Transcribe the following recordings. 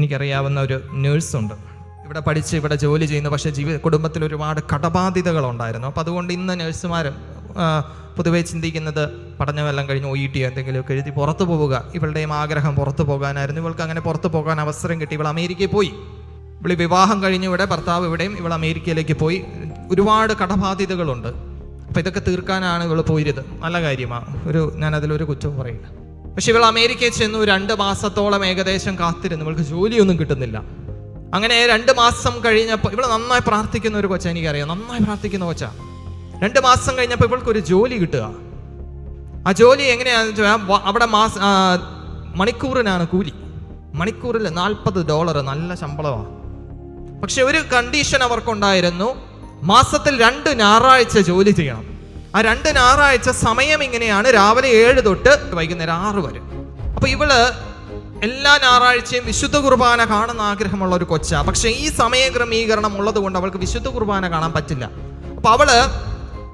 എനിക്കറിയാവുന്ന ഒരു നേഴ്സുണ്ട്. ഇവിടെ പഠിച്ച് ഇവിടെ ജോലി ചെയ്യുന്നു. പക്ഷേ ജീവിത കുടുംബത്തിൽ ഒരുപാട് കടബാധ്യതകളുണ്ടായിരുന്നു. അപ്പോൾ അതുകൊണ്ട് ഇന്ന് നേഴ്സുമാർ പൊതുവേ ചിന്തിക്കുന്നത് പഠനമെല്ലാം കഴിഞ്ഞ് ഒ ഇ ടി എന്തെങ്കിലുമൊക്കെ എഴുതി പുറത്തു പോവുക. ഇവളുടെയും ആഗ്രഹം പുറത്തു പോകാനായിരുന്നു. ഇവൾക്ക് അങ്ങനെ പുറത്തു പോകാൻ അവസരം കിട്ടി. ഇവൾ അമേരിക്കയിൽ പോയി. ഇവൾ വിവാഹം കഴിഞ്ഞ് ഇവിടെ ഭർത്താവ് ഇവിടെയും ഇവൾ അമേരിക്കയിലേക്ക് പോയി. ഒരുപാട് കടബാധ്യതകളുണ്ട്. അപ്പോൾ ഇതൊക്കെ തീർക്കാനാണ് ഇവൾ പോയിരുത് നല്ല കാര്യമാണ്. ഒരു ഞാനതിലൊരു കുറ്റവും പറയില്ല. പക്ഷെ ഇവൾ അമേരിക്കയിൽ ചെന്നു രണ്ട് മാസത്തോളം ഏകദേശം കാത്തിരുന്നു. ഇവൾക്ക് ജോലിയൊന്നും കിട്ടുന്നില്ല. അങ്ങനെ രണ്ട് മാസം കഴിഞ്ഞപ്പോൾ ഇവൾ നന്നായി പ്രാർത്ഥിക്കുന്ന ഒരു കൊച്ച എനിക്കറിയാം. നന്നായി പ്രാർത്ഥിക്കുന്ന കൊച്ച. രണ്ട് മാസം കഴിഞ്ഞപ്പോൾ ഇവൾക്ക് ഒരു ജോലി കിട്ടുക. ആ ജോലി എങ്ങനെയാണെന്ന് വെച്ചാൽ അവിടെ മാസ മണിക്കൂറിനാണ് കൂലി. മണിക്കൂറിൽ നാൽപ്പത് ഡോളർ നല്ല ശമ്പളമാണ് പക്ഷെ ഒരു കണ്ടീഷൻ അവർക്കുണ്ടായിരുന്നു. മാസത്തിൽ രണ്ട് ഞായറാഴ്ച ജോലി ചെയ്യണം. ആ രണ്ട് ഞായറാഴ്ച സമയം ഇങ്ങനെയാണ്. രാവിലെ ഏഴ് തൊട്ട് വൈകുന്നേരം ആറ് വരെ. അപ്പൊ ഇവൾ എല്ലാ ഞായറാഴ്ചയും വിശുദ്ധ കുർബാന കാണുന്ന ആഗ്രഹമുള്ള ഒരു കൊച്ച. പക്ഷെ ഈ സമയ ക്രമീകരണം ഉള്ളത് കൊണ്ട് അവൾക്ക് വിശുദ്ധ കുർബാന കാണാൻ പറ്റില്ല. അപ്പൊ അവൾ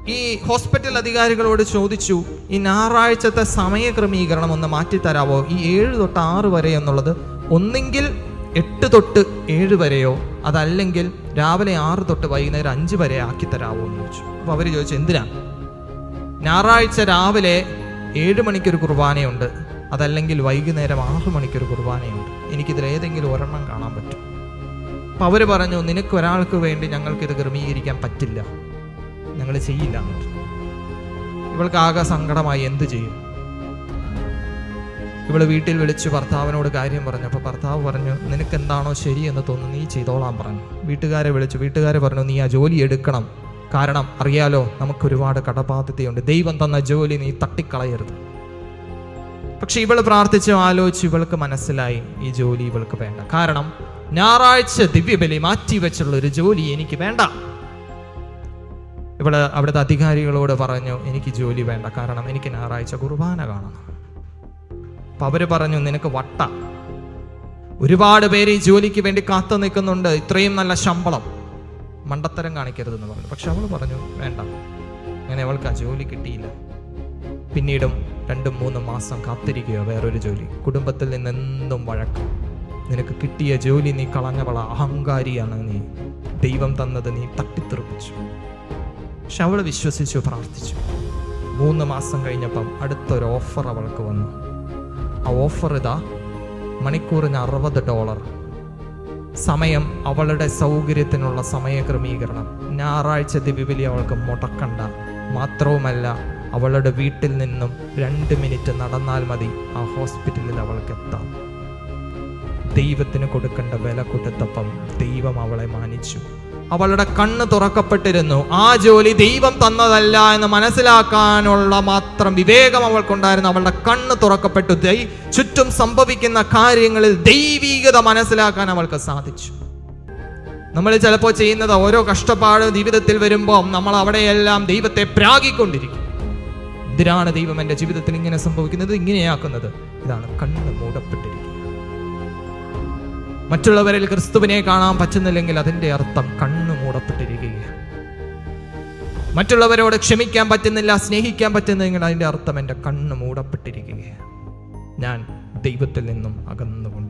ഈ ഹോസ്പിറ്റൽ അധികാരികളോട് ചോദിച്ചു ഈ ഞായറാഴ്ചത്തെ സമയ ക്രമീകരണം ഒന്ന് മാറ്റിത്തരാവോ ഈ ഏഴ് തൊട്ട് ആറ് വരെ എന്നുള്ളത് ഒന്നെങ്കിൽ എട്ട് തൊട്ട് ഏഴ് വരെയോ? അതല്ലെങ്കിൽ രാവിലെ ആറ് തൊട്ട് വൈകുന്നേരം അഞ്ച് വരെ ആക്കി തരാവോ? എന്ന് ചോദിച്ചു. അപ്പോൾ അവർ ചോദിച്ചു എന്തിനാ? ഞായറാഴ്ച രാവിലെ ഏഴ് മണിക്കൊരു കുർബാനയുണ്ട്. അതല്ലെങ്കിൽ വൈകുന്നേരം ആറ് മണിക്കൊരു കുർബാനയുണ്ട്. എനിക്കിതിൽ ഏതെങ്കിലും ഒരെണ്ണം കാണാൻ പറ്റും. അപ്പം അവർ പറഞ്ഞു നിനക്ക് ഒരാൾക്ക് വേണ്ടി ഞങ്ങൾക്കിത് ക്രമീകരിക്കാൻ പറ്റില്ല. ഞങ്ങൾ ചെയ്യില്ല. എന്ന്. ഇവൾക്ക് ആകെ സങ്കടമായി എന്ത് ചെയ്യും? ഇവൾ വീട്ടിൽ വിളിച്ച് ഭർത്താവിനോട് കാര്യം പറഞ്ഞു. അപ്പോൾ ഭർത്താവ് പറഞ്ഞു നിനക്ക് എന്താണോ ശരിയെന്ന് തോന്നുന്നു നീ ചെയ്തോളാൻ പറഞ്ഞു. വീട്ടുകാരെ വിളിച്ചു. വീട്ടുകാരെ പറഞ്ഞു നീ ആ ജോലി എടുക്കണം. കാരണം അറിയാലോ നമുക്ക് ഒരുപാട് കടബാധ്യതയുണ്ട്. ദൈവം തന്ന ജോലി നീ തട്ടിക്കളയരുത്. പക്ഷെ ഇവൾ പ്രാർത്ഥിച്ചു ആലോചിച്ച് ഇവൾക്ക് മനസ്സിലായി ഈ ജോലി ഇവൾക്ക് വേണ്ട. കാരണം ഞായറാഴ്ച ദിവ്യബലി മാറ്റി വെച്ചുള്ള ഒരു ജോലി എനിക്ക് വേണ്ട. ഇവൾ അവിടുത്തെ അധികാരികളോട് പറഞ്ഞു എനിക്ക് ജോലി വേണ്ട. കാരണം എനിക്ക് ഞായറാഴ്ച കുർബാന കാണണം. അപ്പൊ അവർ പറഞ്ഞു നിനക്ക് വട്ട. ഒരുപാട് പേര് ഈ ജോലിക്ക് വേണ്ടി കാത്തു നിൽക്കുന്നുണ്ട്. ഇത്രയും നല്ല ശമ്പളം. മണ്ടത്തരം കാണിക്കരുതെന്ന് പറഞ്ഞു. പക്ഷെ അവൾ പറഞ്ഞു വേണ്ട. അങ്ങനെ അവൾക്ക് ആ ജോലി കിട്ടിയില്ല. പിന്നീടും രണ്ടും മൂന്നും മാസം കാത്തിരിക്കുക വേറൊരു ജോലി. കുടുംബത്തിൽ നിന്ന് എന്തും വഴക്കം. നിനക്ക് കിട്ടിയ ജോലി നീ കളഞ്ഞവള. അഹങ്കാരിയാണ് നീ. ദൈവം തന്നത് നീ തട്ടിത്തെറിപ്പിച്ചു. പക്ഷെ അവൾ വിശ്വസിച്ചു പ്രാർത്ഥിച്ചു. മൂന്ന് മാസം കഴിഞ്ഞപ്പം അടുത്തൊരു ഓഫർ അവൾക്ക് വന്നു. ആ ഓഫർ ഇതാ മണിക്കൂറിന് അറുപത് ഡോളർ. സമയം അവളുടെ സൗകര്യത്തിനുള്ള സമയക്രമീകരണം ഞായറാഴ്ച ദിവ്യബലി അവൾക്ക് മുടക്കണ്ട. മാത്രവുമല്ല അവളുടെ വീട്ടിൽ നിന്നും രണ്ട് മിനിറ്റ് നടന്നാൽ മതി. ആ ഹോസ്പിറ്റലിൽ അവൾക്ക് എത്താം. ദൈവത്തിന് കൊടുക്കേണ്ട വില കൊടുത്തപ്പം ദൈവം അവളെ മാനിച്ചു. അവളുടെ കണ്ണ് തുറക്കപ്പെട്ടിരുന്നു. ആ ജോലി ദൈവം തന്നതല്ല എന്ന് മനസ്സിലാക്കാനുള്ള മാത്രം വിവേകം അവൾക്കുണ്ടായിരുന്നു. അവളുടെ കണ്ണ് തുറക്കപ്പെട്ടു. ചുറ്റും സംഭവിക്കുന്ന കാര്യങ്ങളിൽ ദൈവീകത മനസ്സിലാക്കാൻ അവൾക്ക് സാധിച്ചു. നമ്മൾ ചിലപ്പോൾ ചെയ്യുന്നത് ഓരോ കഷ്ടപ്പാട് ജീവിതത്തിൽ വരുമ്പോൾ നമ്മൾ അവിടെയെല്ലാം ദൈവത്തെ പ്രാഗിക്കൊണ്ടിരിക്കും. ഇതിനാണ് ദൈവം എന്റെ ജീവിതത്തിൽ ഇങ്ങനെ സംഭവിക്കുന്നത്? ഇങ്ങനെയാക്കുന്നത്. ഇതാണ് കണ്ണ് മൂടപ്പെട്ടിരിക്കുക മറ്റുള്ളവരിൽ ക്രിസ്തുവിനെ കാണാൻ പറ്റുന്നില്ലെങ്കിൽ അതിന്റെ അർത്ഥം കണ്ണു മൂടപ്പെട്ടിരിക്കുകയാണ്. മറ്റുള്ളവരോട് ക്ഷമിക്കാൻ പറ്റുന്നില്ല സ്നേഹിക്കാൻ പറ്റുന്നില്ലെങ്കിൽ അതിന്റെ അർത്ഥം എന്റെ കണ്ണ് മൂടപ്പെട്ടിരിക്കുകയാണ്. ഞാൻ ദൈവത്തിൽ നിന്നും അകന്നുകൊണ്ട്